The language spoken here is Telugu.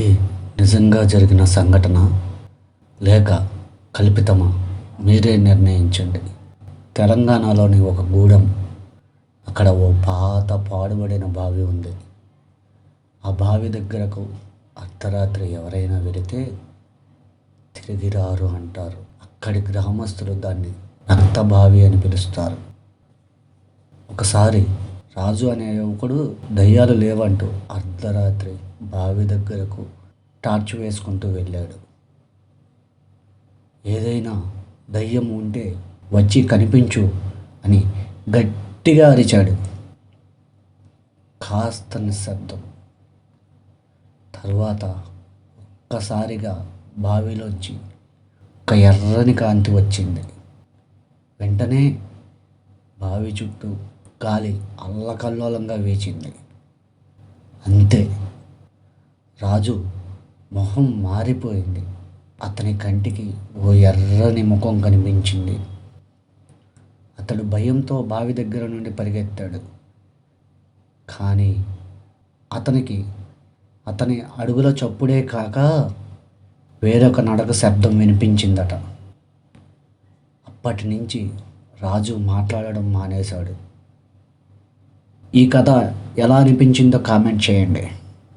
ఇది నిజంగా జరిగిన సంఘటన లేక కల్పితమా? మీరే నిర్ణయించండి. తెలంగాణలోని ఒక గూడెం అక్కడ ఓ పాత పాడుబడిన బావి ఉంది. ఆ బావి దగ్గరకు అర్ధరాత్రి ఎవరైనా వెళితే తిరిగి రారు అంటారు. అక్కడి గ్రామస్తులు దాన్ని రక్త బావి అని పిలుస్తారు. ఒకసారి రాజు అనే యువకుడు దయ్యాలు లేవంటూ అర్ధరాత్రి బావి దగ్గరకు టార్చ్ వేసుకుంటూ వెళ్ళాడు. ఏదైనా దయ్యం ఉంటే వచ్చి కనిపించు అని గట్టిగా అరిచాడు. కాస్త నిశ్శబ్దం. తర్వాత ఒక్కసారిగా బావిలోంచి ఒక ఎర్రని కాంతి వచ్చింది. వెంటనే బావి చుట్టూ గాలి అల్లకల్లోలంగా వేచింది. అంతే. రాజు మొహం మారిపోయింది. అతని కంటికి ఓ ఎర్రని ముఖం కనిపించింది. అతడు భయంతో బావి దగ్గర నుండి పరిగెత్తాడు. కానీ అతనికి అతని అడుగుల చప్పుడే కాక వేరొక నడక శబ్దం వినిపించిందట. అప్పటి నుంచి రాజు మాట్లాడడం మానేశాడు. ఈ కథ ఎలా అనిపించిందో కామెంట్ చేయండి.